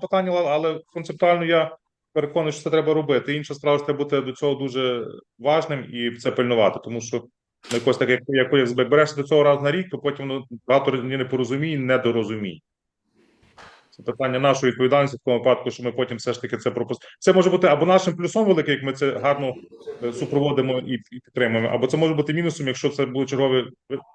питання, але- концептуально я переконаний, що це треба робити. Інша справа, що треба бути до цього дуже важним і це пильнувати, тому що ну, якось так, як, як, як до цього раз на рік, то потім ну, багато непорозумінь, недорозумінь. Це питання нашої відповідальності в тому випадку, що ми потім все ж таки це пропустимо. Це може бути або нашим плюсом великим, як ми це гарно е, супроводимо і підтримуємо, або це може бути мінусом, якщо це були чергові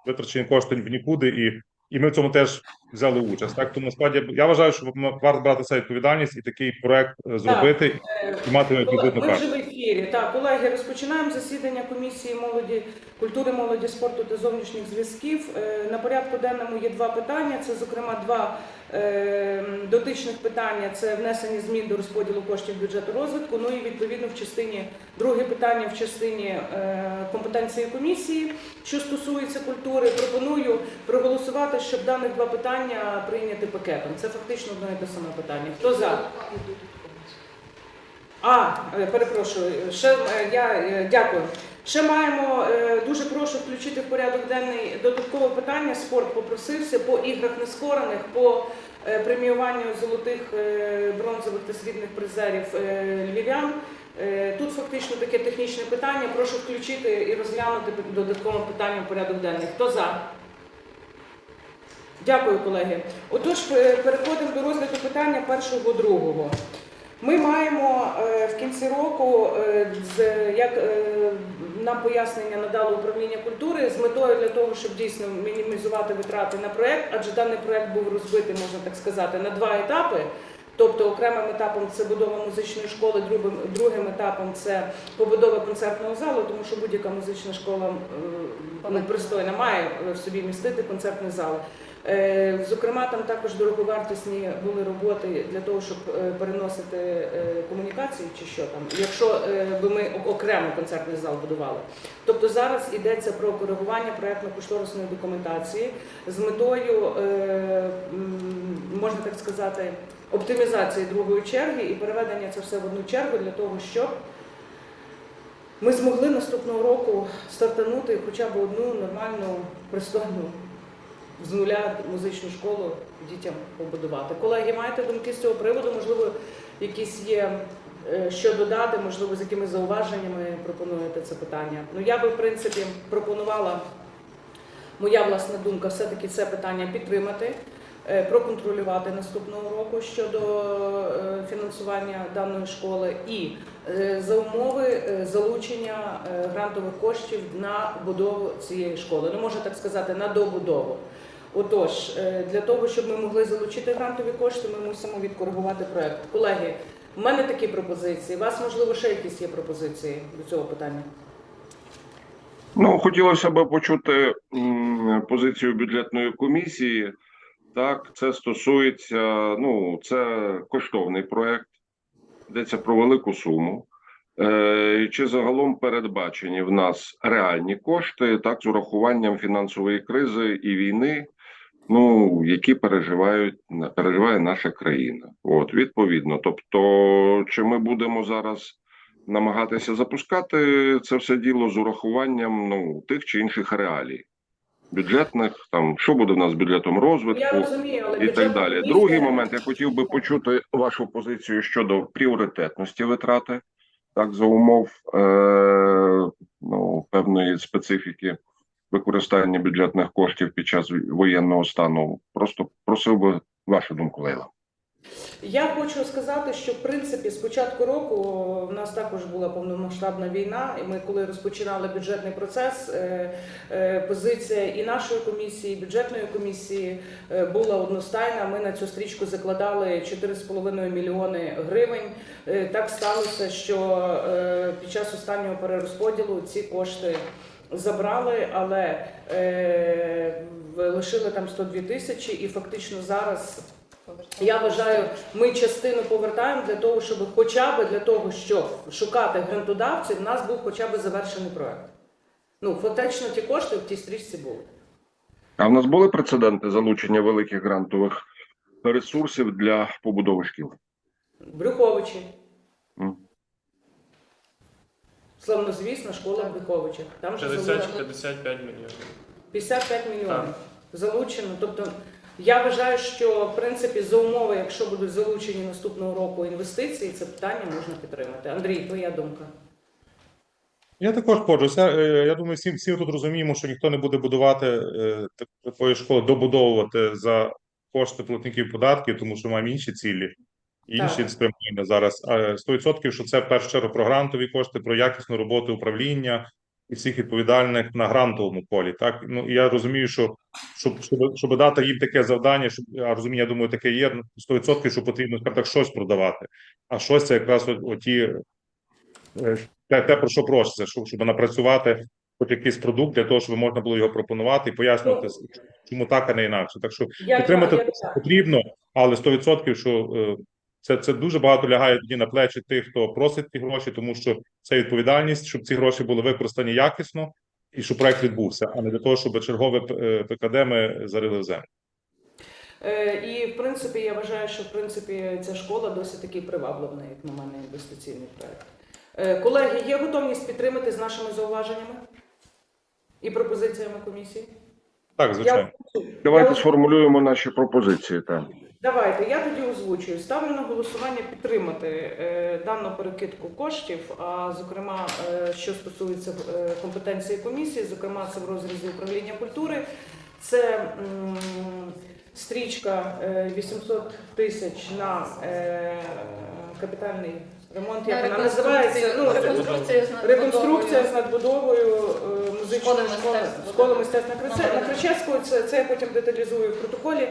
витрачені кошти в нікуди, і, і ми в цьому теж взяли участь. Так тому насправді я вважаю, що варто брати це відповідальність і такий проект е, зробити і мати Колеги, візитну вже в ефірі. Так, колеги, розпочинаємо засідання комісії молоді, культури, молоді, спорту та зовнішніх зв'язків. Е, На порядку денному є два питання. Це, зокрема, два е, дотичних питання. Це внесення змін до розподілу коштів бюджету розвитку. Ну і відповідно в частині друге питання в частині е, компетенції комісії, що стосується культури. Пропоную проголосувати, щоб даних два питання прийняти пакетом. Це фактично одне і те саме питання. Хто за? А, е, перепрошую, ще е, я е, дякую. Ще маємо дуже прошу включити в порядок денний додаткове питання. Спорт попросився по іграх нескорених, по преміюванню золотих, бронзових та срібних призерів львів'ян. Тут фактично таке технічне питання. Прошу включити і розглянути додаткове питання в порядок денний. Хто за? Дякую, колеги. Отож, е, переходимо до розгляду питання першого другого. Ми маємо е, в кінці року, е, як нам пояснення надало управління культури, з метою для того, щоб дійсно мінімізувати витрати на проект, адже даний проект був розбитий, можна так сказати, на два етапи. Тобто окремим етапом це будова музичної школи, другим, другим етапом це побудова концертного залу, тому що будь-яка музична школа е, ну, має в собі містити концертний зал. Е, Зокрема, там також дороговартісні були роботи для того, щоб е, переносити е, комунікації чи що там, якщо би ми окремо концертний зал будували. Тобто зараз йдеться про коригування проєктно-кошторисної документації з метою, можна так сказати, оптимізації другої черги і переведення це все в одну чергу для того, щоб ми змогли наступного року стартанути хоча б одну нормальну пристойну з нуля музичну школу дітям побудувати. Колеги, маєте думки з цього приводу? Можливо, якісь є е, що додати, можливо, з якими зауваженнями пропонуєте це питання. Ну я би в принципі пропонувала моя власна думка, все-таки це питання підтримати. Е, Проконтролювати наступного року щодо е, фінансування даної школи і е, за умови залучення грантових коштів на будову цієї школи. Ну можна так сказати, на добудову. Отож, для того, щоб ми могли залучити грантові кошти, ми мусимо відкоригувати проект. Колеги, в мене такі пропозиції. У вас можливо ще якісь є пропозиції до цього питання? Ну, хотілося б почути позицію бюджетної комісії. Так, це стосується, ну, це коштовний проект, йдеться про велику суму. Е, чи загалом передбачені в нас реальні кошти, так, з урахуванням фінансової кризи і війни, ну, які переживають переживає наша країна. От, відповідно. Тобто, чи ми будемо зараз намагатися запускати це все діло з урахуванням ну тих чи інших реалій бюджетних, там що буде в нас з бюджетом розвитку розумію, і так далі. Другий момент я хотів би почути вашу позицію щодо пріоритетності витрати, так за умов е, ну певної специфіки використання бюджетних коштів під час воєнного стану. Просто просив би вашу думку, Лейла. Я хочу сказати, що в принципі з початку року в нас також була повномасштабна війна, і ми, коли розпочинали бюджетний процес, е, е, позиція і нашої комісії, і бюджетної комісії е, була одностайна. Ми на цю стрічку закладали 4,5 мільйони гривень. Так сталося, що під час останнього перерозподілу ці кошти. Забрали, але лишили там 102 тисячі, і фактично зараз я вважаю, ми частину повертаємо для того, щоб хоча б для того, щоб шукати грантодавців, в нас був хоча б завершений проект. Ну, фактично ті кошти в тій стрічці були. А в нас були прецеденти залучення великих грантових ресурсів для побудови шкіл? Брюховичі, М. славнозвісна школа в Брюховичах. Там же 50 55 мільйонів. 55 мільйонів залучено. Тобто Я вважаю, що в принципі за умови, якщо будуть залучені наступного року інвестиції, це питання можна підтримати. Андрій, твоя думка? Я також погоджуюся. Е, Я думаю, всі, всі тут розуміємо, що ніхто не буде будувати е, такої школи, добудовувати за кошти платників податків, тому що маємо інші цілі, інші Так. спрямування зараз. А 100% що це в першу чергу про грантові кошти, про якісну роботу управління і всіх відповідальних на грантовому полі. Так ну я розумію, що щоб, щоб, щоб дати їм таке завдання, щоб а розумію, я думаю, таке є 100%, що потрібно так щось продавати. А щось це якраз оті е, те, те, про що проситься, щоб, щоб напрацювати хоч якийсь продукт для того, щоб можна було його пропонувати і пояснювати, чому так, а не інакше. Так що підтримати потрібно, але 100% що е, це, це дуже багато лягає тоді на плечі тих, хто просить ті гроші, тому що це відповідальність, щоб ці гроші були використані якісно і щоб проект відбувся, а не для того, щоб чергове е, ПКД ми зарили в землю. Е, І в принципі, я вважаю, що в принципі ця школа досить таки приваблена, як на мене, інвестиційний проект. Е, Колеги, є готовність підтримати з нашими зауваженнями і пропозиціями комісії? Так, звичайно. Я- Давайте я- сформулюємо наші пропозиції там. Давайте, я тоді озвучую. Ставлю на голосування підтримати е, дану перекидку коштів, а зокрема, е, що стосується е, компетенції комісії, зокрема, це в розрізі управління культури. Це м, стрічка е, 800 тисяч на е, капітальний ремонт, як вона називається? Ну, реконструкція з Реконструкція надбудовою. з надбудовою е, музичної Школи школи, мистецтв. школи мистецтв на Кричевського. Це, це я потім деталізую в протоколі.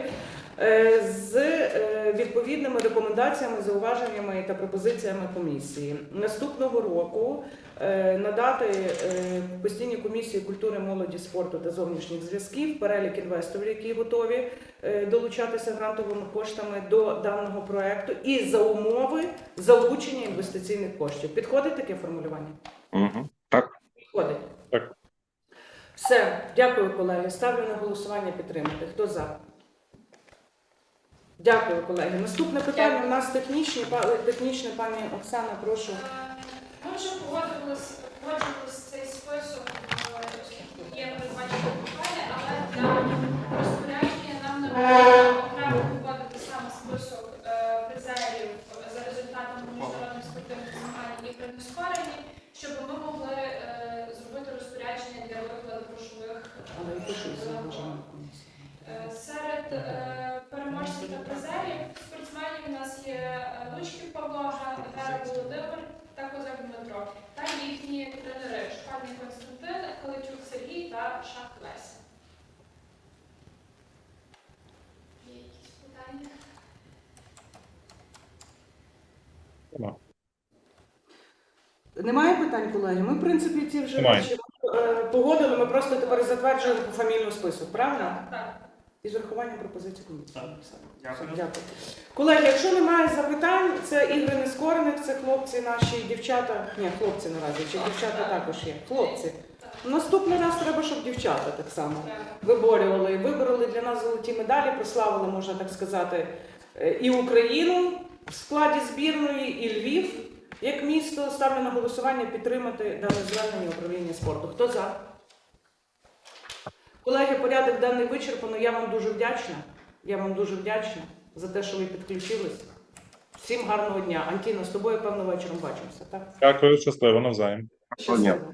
е, З е, відповідними рекомендаціями, зауваженнями та пропозиціями комісії наступного року е, надати е, постійній комісії культури, молоді, спорту та зовнішніх зв'язків перелік інвесторів, які готові е, долучатися грантовими коштами до даного проекту, і за умови залучення інвестиційних коштів. Підходить таке формулювання? Угу. Так. Підходить. Все, дякую, колеги. Ставлю на голосування підтримати. Хто за? Дякую, колеги. Наступне питання у нас технічне. Технічне, пані Оксана, прошу. Ми вже погодились, погоджувалися цей список, е, є передбачені питання, але для розпорядження нам не окремо погодити саме список е, призерів за результатами міжнародних спортивних змагань і при нескоренні, щоб ми могли е, зробити розпорядження для викладу грошових Але зауваження. Е, Серед е, переможців та призерів спортсменів у нас є Лучків Павло, Гера Володимир та Козак Дмитро, та їхні тренери Шпальний Константин, Каличук Сергій та Шах Леся. Є якісь питання? Немає питань, колеги? Ми, в принципі, ці вже Немає. Е, погодили. Ми просто тепер затверджуємо пофамільний список, правильно? Так. І з урахуванням пропозицій комісії. Так. Все. Дякую. Дякую. Колеги, якщо немає запитань, це ігри нескорених, це хлопці наші, дівчата. Ні, хлопці наразі, чи дівчата також є. Хлопці. Наступний раз треба, щоб дівчата так само виборювали, вибороли для нас золоті медалі, прославили, можна так сказати, е, і Україну в складі збірної, і Львів як місто. Ставлю на голосування підтримати дане звернення управління спорту. Хто за? Колеги, порядок денний вичерпано. Я вам дуже вдячна. Я вам дуже вдячна за те, що ви підключились. Всім гарного дня. Антіна, з тобою певно вечором бачимося. Так? Дякую, щасливо навзаєм. Щасливо.